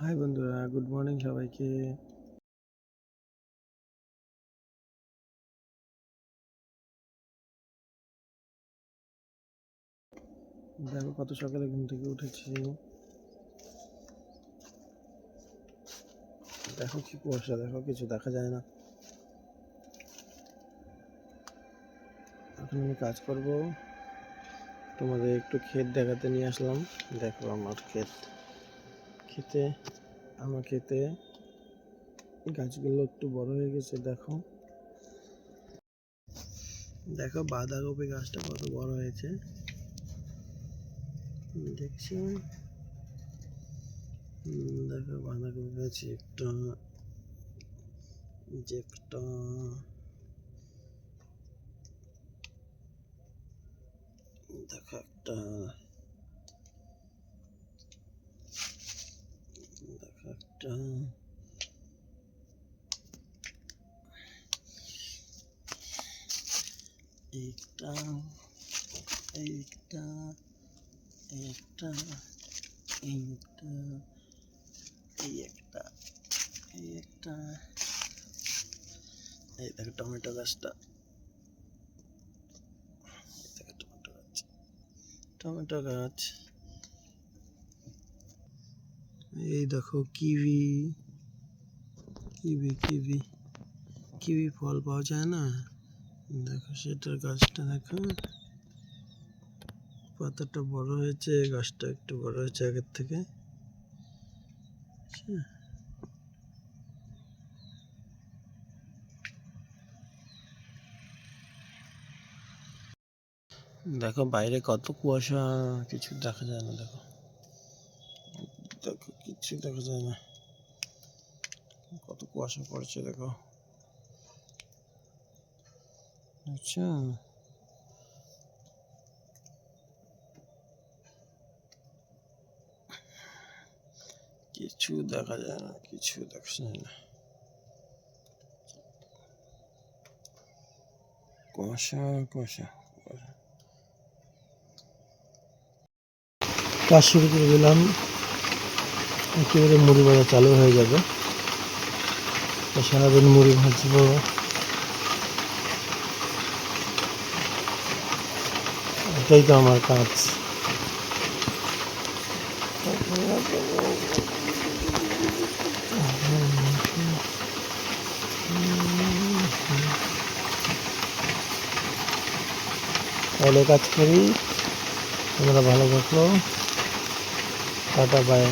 High বন্ধুরা, good morning সবাইকে। দেখো কত সকালে ঘুম থেকে উঠেছি। দেখো কি কুয়াশা, দেখো কিছু দেখা যায় না। এখন আমি কাজ করব। তোমাদের একটু ক্ষেত দেখাতে নিয়ে আসলাম। দেখো আমার ক্ষেত। খেতে আমার খেতে। গাছগুলো একটু বড় হয়ে গেছে, দেখো। দেখো, বাঁধাকপি গাছটা কত বড় হয়েছে। দেখছি। দেখো, বাঁধাকপি গাছ একটা একটা। দেখো একটা। দেখো একটা একটা একটা একটা এই একটা এই একটা এই দেখো টমেটো গাছটা টমেটো গাছ। টমেটো গাছ। এই দেখো কিউই কিউই কিউই কিউই ফল পাওয়া যায় না? দেখো সেটার গাছটা দেখো। পাতাটা বড় হয়েছে, গাছটা একটু বড় হয়েছে আগের থেকে। আচ্ছা। দেখো বাইরে কত কুয়াশা, কিছু দেখা যায় না, দেখো। দেখো কিছু দেখা যায় না। কত কুয়াশা পড়ছে দেখো। আচ্ছা। কিছু দেখা যায় না, কিছু দেখা যায় না। কুয়াশা কুয়াশা করে দিলাম একেবারে মুড়ি ভাজা চালু হয়ে যাবে। সারাদিন মুড়ি ভাজবো। এটাই তো আমার কাজ। তাহলে কাজ করি। তোমরা ভালো থাকো। Tata, bye.